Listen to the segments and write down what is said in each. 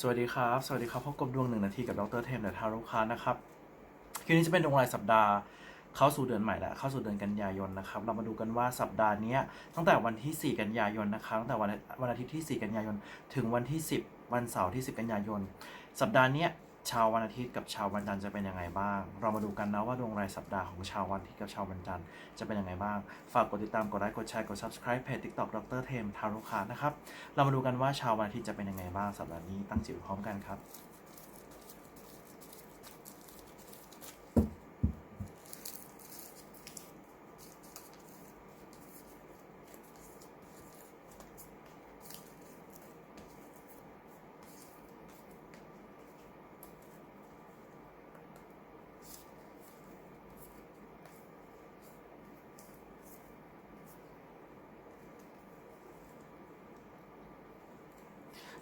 สวัสดีครับ สวัสดีครับพบกับดวงหนึ่งนาทีกับดรเทมเดอะทารุคานะครับคืนนี้จะเป็นดวงรายสัปดาห์เข้าสู่เดือนใหม่แล้วเข้าสู่เดือนกันยายนนะครับ เรามาดูกันว่าสัปดาห์นี้ตั้งแต่วันที่ 4 กันยายนนะครับตั้งแต่วันวันอาทิตย์ที่ 4 กันยายน ถึงวันที่ 10 วันเสาร์ที่ 10 กันยายน สัปดาห์นี้ ชาววันอาทิตย์กับชาววันจันทร์จะเป็นยังไงบ้าง เรามาดูกันนะว่าดวงรายสัปดาห์ของชาววันอาทิตย์กับชาววันจันทร์จะเป็นยังไงบ้าง ฝากกดติดตาม กดไลค์ กดแชร์ กด subscribe เพจ TikTok ดรเทมทารุคานะครับ เรามาดูกันว่าชาววันอาทิตย์จะเป็นยังไงบ้างสัปดาห์นี้ ตั้งจิตพร้อมกันครับ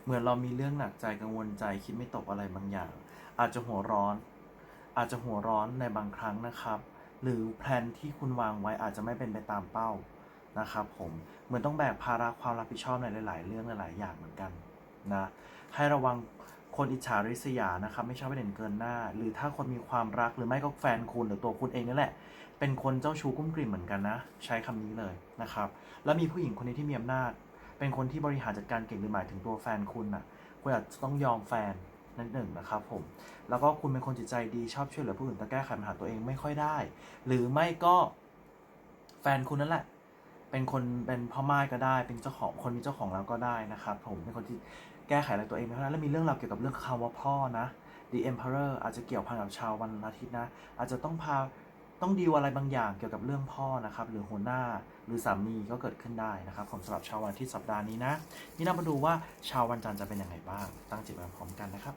เหมือนเรามีเรื่องหนักใจกังวลใจคิดไม่ตกอะไรบางอย่าง อาจจะหัวร้อน อาจจะหัวร้อนในบางครั้งนะครับ หรือแผนที่คุณวางไว้อาจจะไม่เป็นไปตามเป้านะครับผมเหมือนต้องแบกภาระความรับผิดชอบในหลาย ๆ เรื่องหลาย ๆ อย่างเหมือนกันนะให้ระวังคนอิจฉาริษยานะครับไม่ชอบให้เด่นเกินหน้า หรือถ้าคนมีความรักหรือไม่ก็แฟนคุณหรือตัวคุณเองนี่นแหละ เป็นคนเจ้าชู้กุ้มกลิ่มเหมือนกันนะ ใช้คำนี้เลยนะครับ แล้วมีผู้หญิงคนนี้ที่มีอำนาจ เป็นคนที่บริหารจัดการเก่งหรือหมายถึงตัวแฟนคุณน่ะคุณอาจจะต้องยอมแฟนนั่นหนึ่งนะครับผม แล้วก็คุณเป็นคนจิตใจดีชอบช่วยเหลือผู้อื่นแต่แก้ไขปัญหาตัวเองไม่ค่อยได้ หรือไม่ก็แฟนคุณนั่นแหละ เป็นคนเป็นพ่อไม้ก็ได้ เป็นเจ้าของคนมีเจ้าของแล้วก็ได้นะครับผมเป็นคนที่แก้ไขอะไรตัวเองไม่ค่อยได้แล้วมีเรื่องราวเกี่ยวกับเรื่องคำว่าพ่อนะ The Emperor อาจจะเกี่ยวพันกับชาววันอาทิตย์นะ อาจจะต้องพา ต้องดีลอะไรบางอย่างเกี่ยวกับเรื่องพ่อนะครับหรือหัวหน้าหรือสามีก็เกิดขึ้นได้นะครับผมสำหรับชาววันทิตย์สัปดาห์นี้นะนี่เรามาดูว่าชาววันจันทร์จะเป็นยังไงบ้าง ตั้งจิตมาพร้อมกันนะครับ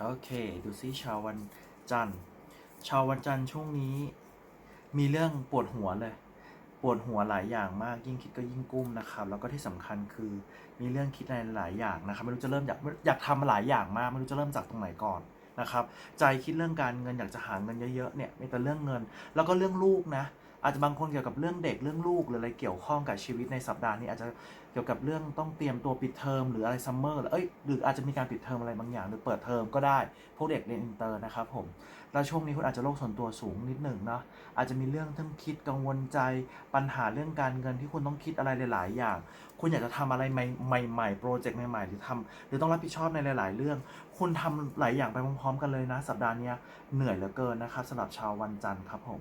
โอเค ดูซิชาววันจันทร์ ชาววันจันทร์ช่วงนี้ มีเรื่องปวดหัวเลย ปวดหัวหลายอย่างมากยิ่งคิดก็ยิ่งกุ้มนะครับ แล้วก็ที่สำคัญคือมีเรื่องคิดในหลายอย่างนะครับ ไม่รู้จะเริ่มอยากอยากทำหลายอย่างมาก ไม่รู้จะเริ่มจากตรงไหนก่อนนะครับ ใจคิดเรื่องการเงินอยากจะหาเงินเยอะๆเนี่ยมีแต่เรื่องเงิน แล้วก็เรื่องลูกนะ อาจจะบางคนเกี่ยวกับเรื่องเด็กเรื่องลูกหรืออะไรเกี่ยวข้องกับชีวิตในสัปดาห์นี้อาจจะเกี่ยวกับเรื่องต้องเตรียมตัวปิดเทอมหรืออะไรซัมเมอร์เอ้ยหรืออาจจะมีการปิดเทอมอะไรบางอย่าง หรือเปิดเทอมก็ได้พวกเด็กเรียนอินเตอร์นะครับผมแล้วช่วงนี้คุณอาจจะโลกส่วนตัวสูงนิดหนึ่งเนาะอาจจะมีเรื่องทั้งคิดกังวลใจปัญหาเรื่องการเงินที่คุณต้องคิดอะไรหลาย ๆ อย่าง คุณอยากจะทำอะไรใหม่ๆโปรเจกต์ใหม่ๆหรือทำหรือต้องรับผิดชอบในหลาย ๆ เรื่อง คุณทำหลายอย่างไปพร้อม ๆ กันเลยนะ สัปดาห์นี้เหนื่อยเหลือเกินนะครับสำหรับชาววันจันทร์ครับผม